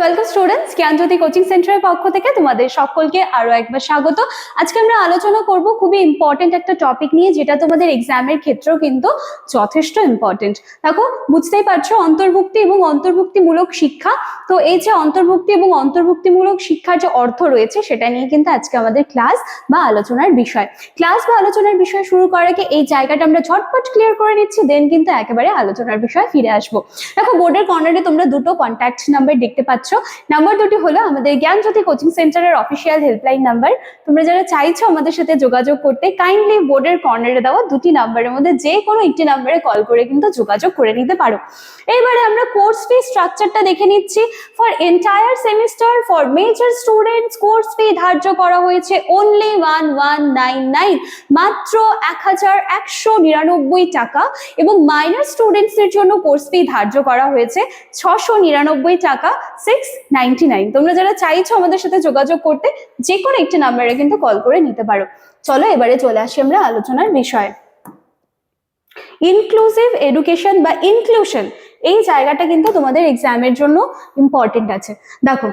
Welcome students জ্ঞানজ্যোতি coaching সেন্টারের পক্ষ থেকে তোমাদের সকলকে আরও একবার স্বাগত। আজকে আমরা আলোচনা করব খুবই ইম্পর্টেন্ট একটা টপিক নিয়ে, যেটা তোমাদের এক্সামের ক্ষেত্রেও কিন্তু যথেষ্ট ইম্পর্টেন্ট দেখো, বুঝতেই পারছ, অন্তর্ভুক্তি এবং অন্তর্ভুক্তিমূলক শিক্ষা। তো এই যে অন্তর্ভুক্তি এবং অন্তর্ভুক্তিমূলক শিক্ষার যে অর্থ রয়েছে, সেটা নিয়ে কিন্তু আজকে আমাদের ক্লাস বা আলোচনার বিষয়। ক্লাস বা আলোচনার বিষয় শুরু করার আগে এই জায়গাটা আমরা ঝটপট ক্লিয়ার করে নিচ্ছি দেন কিন্তু একেবারে আলোচনার বিষয়ে ফিরে আসব। দেখো বোর্ডের কর্নারে তোমরা দুটো কন্ট্যাক্ট নাম্বার দেখতে পাচ্ছ। নাম্বার দুটি হলো আমাদের জ্ঞানজ্যোতি কোচিং সেন্টারের অফিসিয়াল হেল্পলাইন নাম্বার তোমরা যারা চাইছো আমাদের সাথে যোগাযোগ করতে কাইন্ডলি বোর্ডের কর্নারে দেওয়া দুটি নাম্বারের মধ্যে যে কোনো একটি নাম্বারে কল করে কিন্তু যোগাযোগ করে নিতে পারো। এবারে আমরা কোর্স ফি স্ট্রাকচারটা দেখে নিচ্ছি। For entire semester for major students course fee ধার্য করা হয়েছে only one one nine nine মাত্র এক হাজার একশো নিরানব্বই টাকা এবং মাইনর স্টুডেন্টসদের জন্য কোর্স ফি ধার্য করা হয়েছে ছশো নিরানব্বই টাকা। সিক্স নাইনটি নাইন তোমরা যারা চাইছো আমাদের সাথে যোগাযোগ করতে, যে কোনো একটি নাম্বারে কিন্তু কল করে নিতে পারো। চলো এবারে চলে আসি আমরা আলোচনার বিষয়ে। ইনক্লুসিভ এডুকেশন বা ইনক্লুশন এই জায়গাটা কিন্তু তোমাদের এক্সামের জন্য ইম্পর্টেন্ট আছে। দেখো,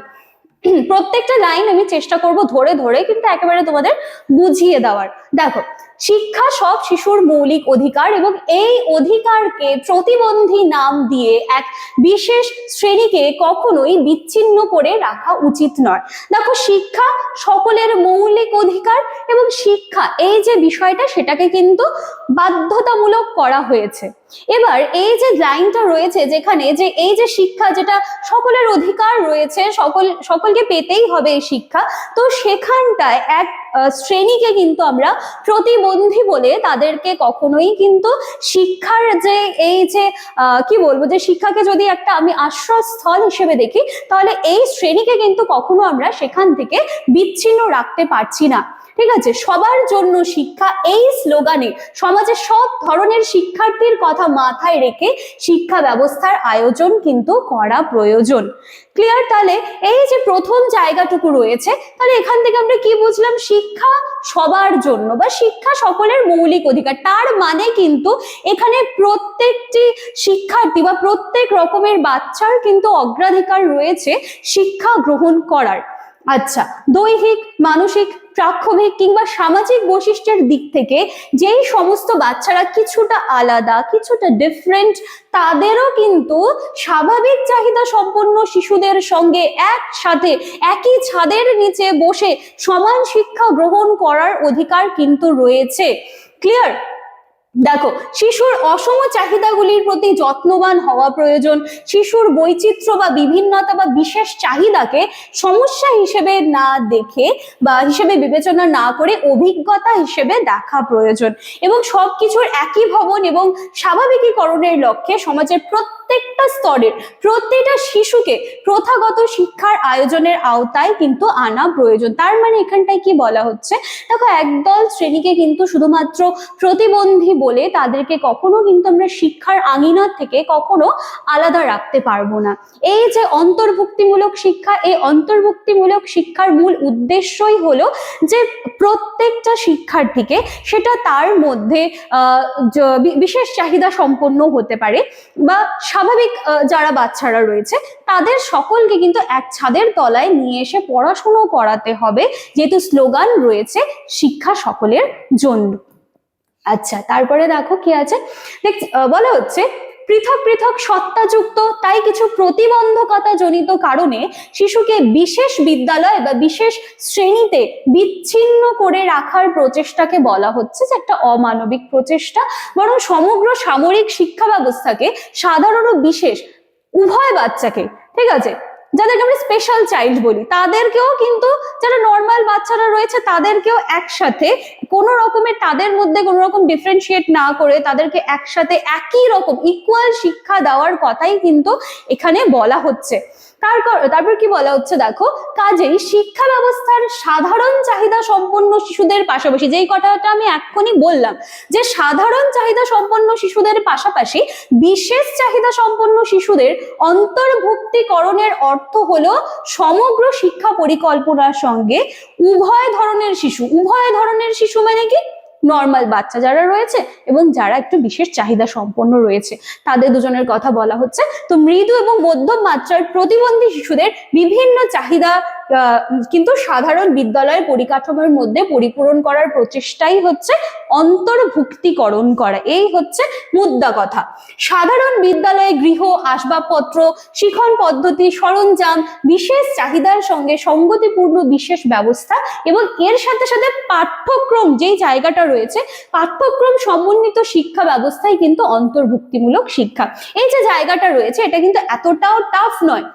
প্রত্যেকটা লাইন আমি চেষ্টা করব ধরে ধরে কিন্তু একেবারে তোমাদের বুঝিয়ে দেওয়ার। দেখো শিক্ষা সব শিশুর মৌলিক অধিকার এবং এই অধিকারকে প্রতিবন্ধী নাম দিয়ে এক বিশেষ শ্রেণীকে কখনোই বিচ্ছিন্ন করে রাখা উচিত নয়। দেখো, শিক্ষা সকলের মৌলিক অধিকার এবং শিক্ষা, এই যে বিষয়টা, সেটাকে কিন্তু বাধ্যতামূলক করা হয়েছে। এবার এই যে লাইনটা রয়েছে, যেখানে যে এই যে শিক্ষা, যেটা সকলের অধিকার রয়েছে, সকল, সকলকে পেতেই হবে এই শিক্ষা, তো সেখানটায় এক শ্রেণীকে কিন্তু আমরা প্রতিবন্ধী বলে তাদেরকে কখনোই কিন্তু শিক্ষার যে এই যে কি বলব, যে শিক্ষাকে যদি একটা আমি আশ্রয়স্থল হিসেবে দেখি, তাহলে এই শ্রেণীকে কিন্তু কখনো আমরা সেখান থেকে বিচ্ছিন্ন রাখতে পারছি না। ঠিক আছে? সবার জন্য শিক্ষা এই স্লোগানে সমাজে সব ধরনের শিক্ষার্থীর কথা মাথায় রেখে শিক্ষা ব্যবস্থার আয়োজন কিন্তু করা প্রয়োজন। ক্লিয়ার তাহলে এই যে প্রথম জায়গাটুকু রয়েছে, তাহলে এখান থেকে আমরা কি বুঝলাম? শিক্ষা সবার জন্য বা শিক্ষা সকলের মৌলিক অধিকার। তার মানে কিন্তু এখানে প্রত্যেকটি শিক্ষার্থী বা প্রত্যেক রকমের বাচ্চার কিন্তু অগ্রাধিকার রয়েছে শিক্ষা গ্রহণ করার। আচ্ছা দৈহিক, মানসিক প্রাক্ষবিক কিংবা সামাজিক বৈশিষ্ট্যের দিক থেকে যেই সমস্ত বাচ্চারা কিছুটা আলাদা, কিছুটা ডিফারেন্ট তাদেরও কিন্তু স্বাভাবিক চাহিদা সম্পন্ন শিশুদের সঙ্গে একসাথে, একই ছাদের নিচে বসে সমান শিক্ষা গ্রহণ করার অধিকার কিন্তু রয়েছে। ক্লিয়ার দেখো, শিশুর অসম চাহিদাগুলির প্রতি যত্নবান হওয়া প্রয়োজন। শিশুর বৈচিত্র্য বা বিভিন্নতা বা বিশেষ চাহিদাকে সমস্যা হিসেবে না দেখে বা হিসেবে বিবেচনা না করে অভিজ্ঞতা হিসেবে দেখা প্রয়োজন। এবং সবকিছুর একই ভবন এবং স্বাভাবিকীকরণের লক্ষ্যে সমাজের প্রত্যেকটা স্তরের, প্রত্যেকটা শিশুকে প্রথাগত শিক্ষার আয়োজনের আওতায় কিন্তু আনা প্রয়োজন। তার মানে এখানটায় কি বলা হচ্ছে? দেখো, একদল শ্রেণীকে কিন্তু শুধুমাত্র প্রতিবন্ধী বলে তাদেরকে কখনো কিন্তু আমরা শিক্ষার আঙিনা থেকে কখনো আলাদা রাখতে পারব না। এই যে অন্তর্ভুক্তিমূলক শিক্ষা, এই অন্তর্ভুক্তিমূলক শিক্ষার মূল উদ্দেশ্যই হলো যে প্রত্যেকটা শিক্ষার্থীকে সেটা তার মধ্যে বিশেষ চাহিদা সম্পন্ন হতে পারে বা স্বাভাবিক যারা বাচ্চারা রয়েছে, তাদের সকলকে কিন্তু এক ছাদের তলায় নিয়ে এসে পড়াশুনো করাতে হবে, যেহেতু স্লোগান রয়েছে, শিক্ষা সকলের জন্য। আচ্ছা তারপরে দেখো কি আছে? বলা হচ্ছে, পৃথক পৃথক সত্তাযুক্ত, তাই কিছু প্রতিবন্ধকতা জনিত কারণে শিশুকে বিশেষ বিদ্যালয় বা বিশেষ শ্রেণীতে বিচ্ছিন্ন করে রাখার প্রচেষ্টাকে বলা হচ্ছে যে একটা অমানবিক প্রচেষ্টা। বরং সমগ্র সামরিক শিক্ষা ব্যবস্থাকে সাধারণ ও বিশেষ উভয় বাচ্চাকে, ঠিক আছে? যাদেরকে আমরা স্পেশাল চাইল্ড বলি, তাদেরকেও কিন্তু যারা নর্মাল বাচ্চারা রয়েছে, তাদেরকেও একসাথে কোনো রকমের তাদের মধ্যে কোনো রকম ডিফারেন্সিয়েট না করে তাদেরকে একসাথে একই রকম ইকুয়াল শিক্ষা দেওয়ার কথাই কিন্তু এখানে বলা হচ্ছে। তারপর তারপর কি বলা হচ্ছে দেখো? কাজেই শিক্ষা ব্যবস্থার সাধারণ চাহিদা সম্পন্ন শিশুদের পাশাপাশি, যেই কথাটা আমি এক্ষুনি বললাম, যে সাধারণ চাহিদা সম্পন্ন শিশুদের পাশাপাশি বিশেষ চাহিদা সম্পন্ন শিশুদের অন্তর্ভুক্তিকরণের অর্থ হলো সমগ্র শিক্ষা পরিকল্পনার সঙ্গে উভয় ধরনের শিশু, উভয় ধরনের শিশু মানে কি? নর্মাল বাচ্চা যারা রয়েছে এবং যারা একটু বিশেষ চাহিদা সম্পন্ন রয়েছে। তাদের দুজনের কথা বলা হচ্ছে। তো মৃদু এবং মধ্যম মাত্রার প্রতিবন্ধী শিশুদের বিভিন্ন চাহিদা কিন্তু সাধারণ বিদ্যালয়ের পরিকাঠামোর মধ্যে পরিপূরণ করার প্রচেষ্টাই হচ্ছে অন্তর্ভুক্তিকরণ করা। এই হচ্ছে মুদ্রা কথা। সাধারণ বিদ্যালয়ে গৃহ, আসবাবপত্র, শিখন পদ্ধতি, সরঞ্জাম, বিশেষ চাহিদার সঙ্গে সঙ্গতিপূর্ণ বিশেষ ব্যবস্থা এবং এর সাথে সাথে পাঠ্যক্রম, যেই জায়গাটা রয়েছে, পাঠ্যক্রম সমন্বিত শিক্ষা ব্যবস্থাই কিন্তু অন্তর্ভুক্তিমূলক শিক্ষা। এই যে জায়গাটা রয়েছে, এটা কিন্তু এতটাও টাফ নয়।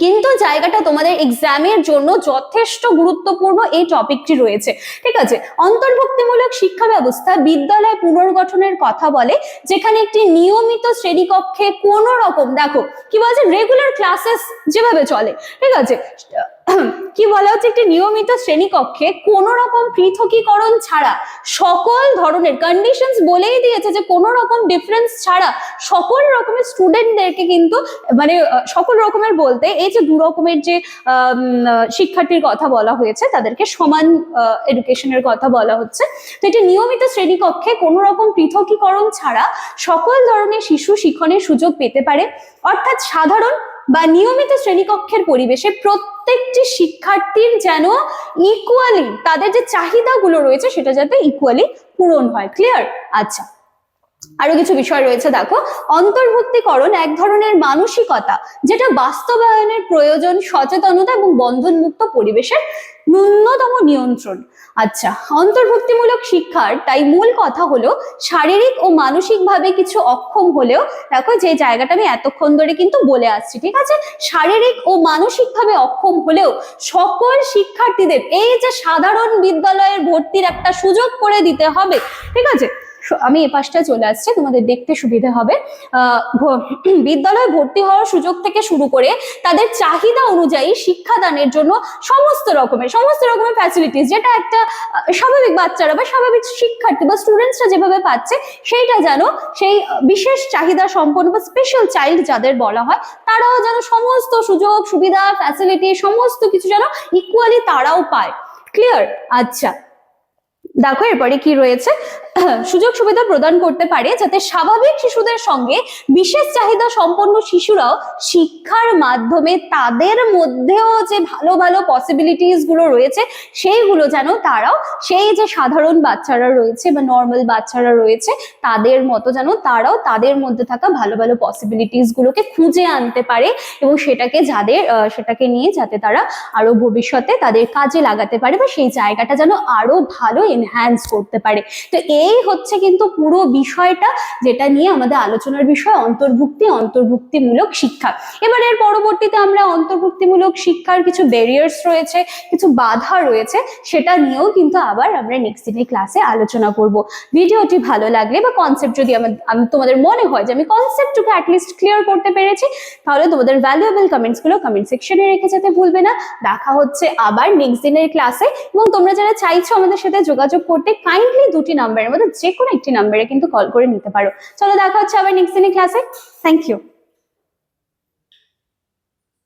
কিন্তু জায়গাটা তোমাদের এক্সামের জন্য যথেষ্ট গুরুত্বপূর্ণ এই টপিকটি রয়েছে। ঠিক আছে? অন্তর্ভুক্তিমূলক শিক্ষা ব্যবস্থা বিদ্যালয় পুনর্গঠনের কথা বলে, যেখানে একটি নিয়মিত শ্রেণীকক্ষে কোনো রকম দেখো, কি বলছে? রেগুলার ক্লাসেস যেভাবে চলে, ঠিক আছে? কি বলা হচ্ছে একটি নিয়মিত শ্রেণীকক্ষে কোন রকম পৃথকীকরণ ছাড়া সকল ধরনের কন্ডিশনস বলেই দিয়েছে যে কোনো রকম ডিফারেন্স ছাড়া সকল রকমের স্টুডেন্টদেরকে কিন্তু মানে সকল রকমের বলতে এই যে দু রকমের যে শিক্ষার্থীর কথা বলা হয়েছে, তাদেরকে সমান এডুকেশনের কথা বলা হচ্ছে। তো এটি নিয়মিত শ্রেণীকক্ষে কোনো রকম পৃথকীকরণ ছাড়া সকল ধরনের শিশু শিক্ষণের সুযোগ পেতে পারে। অর্থাৎ সাধারণ বা নিয়মিত শ্রেণীকক্ষের পরিবেশে প্রত্যেকটি শিক্ষার্থীর যেন ইকুয়ালি তাদের যে চাহিদাগুলো রয়েছে সেটা যাতে ইকুয়ালি পূরণ হয়। ক্লিয়ার আচ্ছা। আরও কিছু বিষয় রয়েছে, দেখো। অন্তর্ভুক্তিকরণ এক ধরনের মানসিকতা, যেটা বাস্তবায়নের প্রয়োজন, সচেতনতা এবং বন্ধনমুক্ত পরিবেশের ন্যূনতম নিয়ন্ত্রণ। আচ্ছা অন্তর্ভুক্তিমূলক শিক্ষার তাই মূল কথা হলো শারীরিক ও মানসিকভাবে কিছু অক্ষম হলেও, দেখো যে জায়গাটা আমি এতক্ষণ ধরে কিন্তু বলে আসছি, ঠিক আছে? শারীরিক ও মানসিকভাবে অক্ষম হলেও সকল শিক্ষার্থীদের এই যে সাধারণ বিদ্যালয়ের ভর্তির একটা সুযোগ করে দিতে হবে, ঠিক আছে? আমি এ পাশটা চলে আসছি, তোমাদের দেখতে সুবিধা হবে। বিদ্যালয়ে ভর্তি হওয়ার সুযোগ থেকে শুরু করে তাদের চাহিদা অনুযায়ী শিক্ষাদানের জন্য সমস্ত রকমের সমস্ত রকমের ফ্যাসিলিটিস যেটা একটা স্বাভাবিক বাচ্চারা বা স্বাভাবিক শিক্ষার্থী বা স্টুডেন্টসরা যেভাবে পাচ্ছে, সেইটা যেন সেই বিশেষ চাহিদা সম্পন্ন বা স্পেশাল চাইল্ড যাদের বলা হয়, তারাও যেন সমস্ত সুযোগ, সুবিধা ফ্যাসিলিটি সমস্ত কিছু যেন ইকুয়ালি তারাও পায়। ক্লিয়ার আচ্ছা। দেখো, এরপরে কি রয়েছে? সুযোগ সুবিধা প্রদান করতে পারে যাতে স্বাভাবিক শিশুদের সঙ্গে বিশেষ চাহিদা সম্পন্ন শিশুরাও শিক্ষার মাধ্যমে তাদের মধ্যেও যে ভালো ভালো পসিবিলিটিসগুলো রয়েছে, সেইগুলো যেন তারাও, সেই যে সাধারণ বাচ্চারা রয়েছে বা নর্মাল বাচ্চারা রয়েছে, তাদের মতো যেন তারাও তাদের মধ্যে থাকা ভালো ভালো পসিবিলিটিস গুলোকে খুঁজে আনতে পারে এবং সেটাকে যাদের সেটাকে নিয়ে যাতে তারা আরও ভবিষ্যতে তাদের কাজে লাগাতে পারে বা সেই জায়গাটা যেন আরও ভালো এনহ্যান্স করতে পারে। তো এই হচ্ছে কিন্তু পুরো বিষয়টা যেটা নিয়ে আমাদের আলোচনার বিষয়, অন্তর্ভুক্তি, অন্তর্ভুক্তিমূলক শিক্ষা। এবার এর পরবর্তীতে আমরা অন্তর্ভুক্তিমূলক শিক্ষার কিছু ব্যারিয়ার্স রয়েছে, কিছু বাধা রয়েছে, সেটা নিয়েও কিন্তু আবার আমরা নেক্সট দিনের ক্লাসে আলোচনা করব। ভিডিওটি ভালো লাগলে বা কনসেপ্ট যদি আমি তোমাদের মনে হয় যে আমি কনসেপ্টটুকু অ্যাটলিস্ট ক্লিয়ার করতে পেরেছি, তাহলে তোমাদের ভ্যালুয়েবল কমেন্টসগুলো কমেন্ট সেকশনে রেখে যেতে ভুলবে না। দেখা হচ্ছে আবার নেক্সট দিনের ক্লাসে এবং তোমরা যারা চাইছো আমাদের সাথে যোগাযোগ করতে কাইন্ডলি দুটি নাম্বারের মধ্যে যে কোনো একটি নাম্বারে কিন্তু কল করে নিতে পারো। চলো দেখা হচ্ছে আবার নেক্সট দিনের ক্লাসে থ্যাংক ইউ